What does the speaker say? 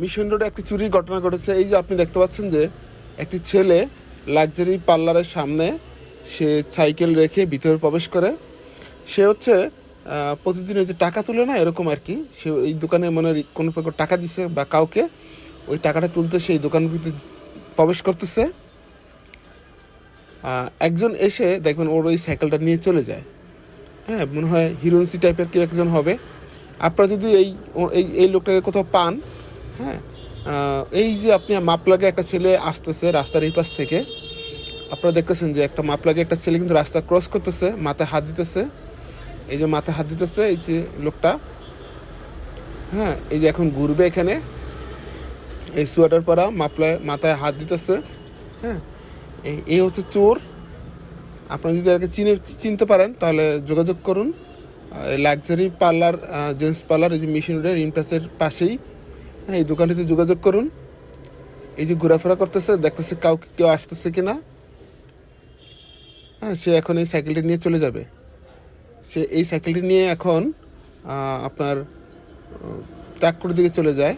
Mission রোডে একটি চুরির ঘটনা ঘটেছে। এই যে আপনি দেখতে পাচ্ছেন যে একটি ছেলে লাক্সারি পার্লারের সামনে সে সাইকেল রেখে ভিতরে প্রবেশ করে। সে হচ্ছে প্রতিদিন ওই যে টাকা তুলে না, এরকম আর কি। সে এই দোকানে মনে কোনো প্রকার টাকা দিছে বা কাউকে, ওই টাকাটা তুলতে সেই দোকানের ভিতরে প্রবেশ করতেছে। একজন এসে দেখবেন ওর ওই সাইকেলটা নিয়ে চলে যায়। হ্যাঁ মনে হয় হিরোইন্সি টাইপের কেউ একজন হবে। আপনারা যদি এই এই লোকটাকে কোথাও পান হ্যাঁ। এই যে আপনি মাপলাগে একটা ছেলে আসতেছে রাস্তার এই পাশ থেকে, আপনারা দেখতেছেন যে একটা মাপলাগে একটা ছেলে কিন্তু রাস্তা ক্রস করতেছে, মাথায় হাত দিতেছে। এই যে মাথায় হাত দিতেছে, এই যে লোকটা। হ্যাঁ এই যে এখন ঘুরবে এখানে। এই সোয়েটার পরা মাপলায় মাথায় হাত দিতেছে। হ্যাঁ এই- হচ্ছে চোর। আপনারা যদি একে চিনে, চিনতে পারেন, তাহলে যোগাযোগ করুন। লাক্সারি পার্লার জেন্টস পার্লার এই যে মিশন রোডের ইমপ্রেসের পাশেই। হ্যাঁ এই দোকানটিতে যোগাযোগ করুন। এই যে ঘোরাফেরা করতেছে, দেখতেছে কাউকে কেউ আসতেছে কি না হ্যাঁ সে এখন এই সাইকেলটি নিয়ে চলে যাবে। সে এই সাইকেলটি নিয়ে এখন আপনার ট্রাক্টর দিকে চলে যায়।